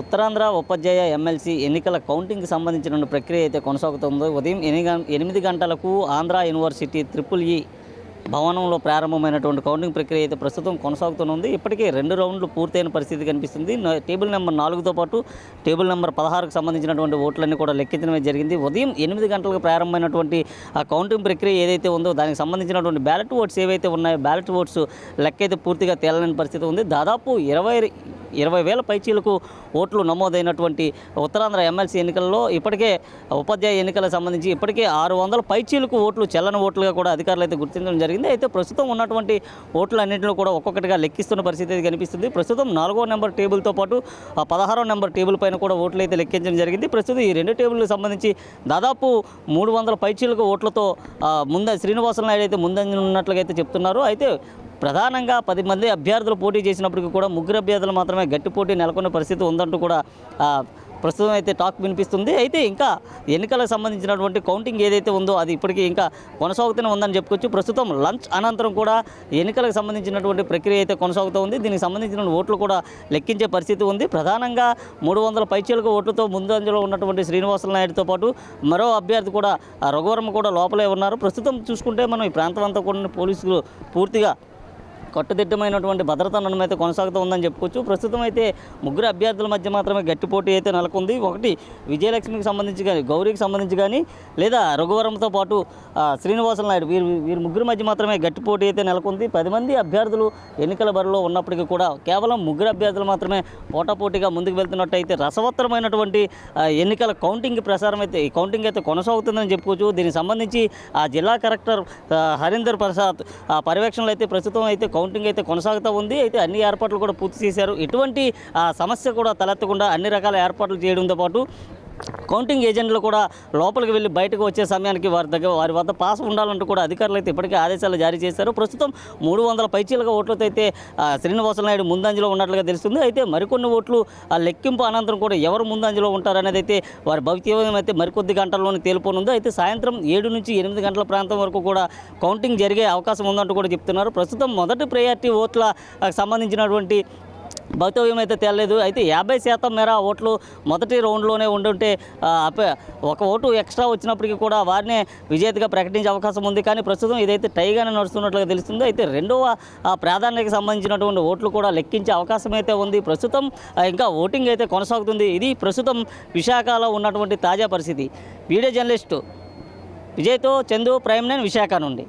ఉత్తరాంధ్ర ఉపాధ్యాయ MLC ఎన్నికల కౌంటింగ్కి సంబంధించిన ప్రక్రియ అయితే కొనసాగుతుందో ఉదయం ఎనిమిది ఎనిమిది గంటలకు ఆంధ్ర యూనివర్సిటీ త్రిపుల్ ఈ భవనంలో ప్రారంభమైనటువంటి కౌంటింగ్ ప్రక్రియ అయితే ప్రస్తుతం కొనసాగుతుంది ఇప్పటికే రెండు రౌండ్లు పూర్తయిన పరిస్థితి కనిపిస్తుంది. టేబుల్ నెంబర్ నాలుగుతో పాటు టేబుల్ నెంబర్ పదహారుకు సంబంధించినటువంటి ఓట్లన్నీ కూడా లెక్కించడమే జరిగింది. ఉదయం ఎనిమిది గంటలకు ప్రారంభమైనటువంటి ఆ కౌంటింగ్ ప్రక్రియ ఏదైతే ఉందో దానికి సంబంధించినటువంటి బ్యాలెట్ ఓట్స్ ఏవైతే ఉన్నాయో బ్యాలెట్ ఓట్స్ లెక్క అయితే పూర్తిగా తేలలేని పరిస్థితి ఉంది. దాదాపు ఇరవై ఇరవై వేల పైచీలకు ఓట్లు నమోదైనటువంటి ఉత్తరాంధ్ర ఎమ్మెల్సీ ఎన్నికల్లో ఇప్పటికే ఉపాధ్యాయ ఎన్నికలకు సంబంధించి ఇప్పటికే ఆరు వందల పైచీలకు ఓట్లు చెల్లని ఓట్లుగా కూడా అధికారులు అయితే గుర్తించడం జరిగింది. అయితే ప్రస్తుతం ఉన్నటువంటి ఓట్లు అన్నింటిలో కూడా ఒక్కొక్కటిగా లెక్కిస్తున్న పరిస్థితి కనిపిస్తుంది. ప్రస్తుతం నాలుగో నెంబర్ టేబుల్తో పాటు ఆ పదహారో నెంబర్ టేబుల్ పైన కూడా ఓట్లు అయితే లెక్కించడం జరిగింది. ప్రస్తుతం ఈ రెండు టేబుల్కి సంబంధించి దాదాపు మూడు వందల పైచీలకు ఓట్లతో ముంద శ్రీనివాసన్ నాయుడు అయితే ముందంజ ఉన్నట్లుగా అయితే చెప్తున్నారు. అయితే ప్రధానంగా పది మంది అభ్యర్థులు పోటీ చేసినప్పటికీ కూడా ముగ్గురు అభ్యర్థులు మాత్రమే గట్టి పోటీ నెలకొన్న పరిస్థితి ఉందంటూ కూడా ప్రస్తుతం అయితే టాక్ వినిపిస్తుంది. అయితే ఇంకా ఎన్నికలకు సంబంధించినటువంటి కౌంటింగ్ ఏదైతే ఉందో అది ఇప్పటికీ ఇంకా కొనసాగుతూనే ఉందని చెప్పుకోవచ్చు. ప్రస్తుతం లంచ్ అనంతరం కూడా ఎన్నికలకు సంబంధించినటువంటి ప్రక్రియ అయితే కొనసాగుతూ ఉంది. దీనికి సంబంధించిన ఓట్లు కూడా లెక్కించే పరిస్థితి ఉంది. ప్రధానంగా మూడు వందల పైచీలకు ఓట్లతో ముందంజలో ఉన్నటువంటి శ్రీనివాసుల నాయుడుతో పాటు మరో అభ్యర్థి కూడా ఆ కూడా లోపలే ఉన్నారు. ప్రస్తుతం చూసుకుంటే మనం ఈ ప్రాంతం అంతా కూడా పోలీసులు పూర్తిగా కట్టుదిట్టమైనటువంటి భద్రతా నడుమ అయితే కొనసాగుతూ ఉందని చెప్పుకోవచ్చు. ప్రస్తుతం అయితే ముగ్గురు అభ్యర్థుల మధ్య మాత్రమే గట్టి పోటీ అయితే నెలకొంది. ఒకటి విజయలక్ష్మికి సంబంధించి కానీ గౌరీకి సంబంధించి కానీ లేదా రఘువరంతో పాటు ఆ, నాయుడు. వీరు వీరు ముగ్గురు మధ్య మాత్రమే గట్టి పోటీ అయితే నెలకొంది. పది మంది అభ్యర్థులు ఎన్నికల బరిలో ఉన్నప్పటికీ కూడా కేవలం ముగ్గురు అభ్యర్థులు మాత్రమే పోటాపోటీగా ముందుకు వెళ్తున్నట్టయితే రసవత్తరమైనటువంటి ఎన్నికల కౌంటింగ్ ప్రసారం అయితే ఈ కౌంటింగ్ అయితే కొనసాగుతుందని చెప్పుకోవచ్చు. దీనికి సంబంధించి ఆ జిల్లా కలెక్టర్ హరీందర్ ప్రసాద్ ఆ పర్యవేక్షణలో అయితే ప్రస్తుతం అయితే కౌంటింగ్ అయితే కొనసాగుతూ ఉంది. అయితే అన్ని ఏర్పాట్లు కూడా పూర్తి చేశారు. ఎటువంటి ఆ, సమస్య కూడా తలెత్తకుండా అన్ని రకాల ఏర్పాట్లు చేయడంతో పాటు కౌంటింగ్ ఏజెంట్లు కూడా లోపలికి వెళ్ళి బయటకు వచ్చే సమయానికి వారి దగ్గర వారి వద్ద పాస్ ఉండాలంటూ కూడా అధికారులు అయితే ఇప్పటికే ఆదేశాలు జారీ చేశారు. ప్రస్తుతం మూడు వందల పైచీలుగా ఓట్లతో అయితే ఆ, నాయుడు ముందంజలో ఉన్నట్లుగా తెలుస్తుంది. అయితే మరికొన్ని ఓట్లు ఆ లెక్కింపు అనంతరం కూడా ఎవరు ముందంజలో ఉంటారనేది అయితే వారి భవిష్యత్తు అయితే మరికొద్ది గంటల్లోనే తేలిపోనుంది. అయితే సాయంత్రం ఏడు నుంచి ఎనిమిది గంటల ప్రాంతం వరకు కూడా కౌంటింగ్ జరిగే అవకాశం ఉందంటూ కూడా చెప్తున్నారు. ప్రస్తుతం మొదటి ప్రయారిటీ ఓట్ల సంబంధించినటువంటి భౌతవ్యం అయితే తేలలేదు అయితే యాభై శాతం మేర ఓట్లు మొదటి రౌండ్లోనే ఉండుంటే ఒక ఓటు ఎక్స్ట్రా వచ్చినప్పటికీ కూడా వారినే విజేతగా ప్రకటించే అవకాశం ఉంది. కానీ ప్రస్తుతం ఇదైతే టైగానే నడుస్తున్నట్లుగా తెలుస్తుంది. అయితే రెండవ ఆ, ప్రాధాన్యతకు సంబంధించినటువంటి ఓట్లు కూడా లెక్కించే అవకాశం అయితే ఉంది. ప్రస్తుతం ఇంకా ఓటింగ్ అయితే కొనసాగుతుంది. ఇది ప్రస్తుతం విశాఖలో ఉన్నటువంటి తాజా పరిస్థితి. వీడియో జర్నలిస్టు విజయ్తో చందు ప్రైమ్ నైన్ విశాఖ నుండి.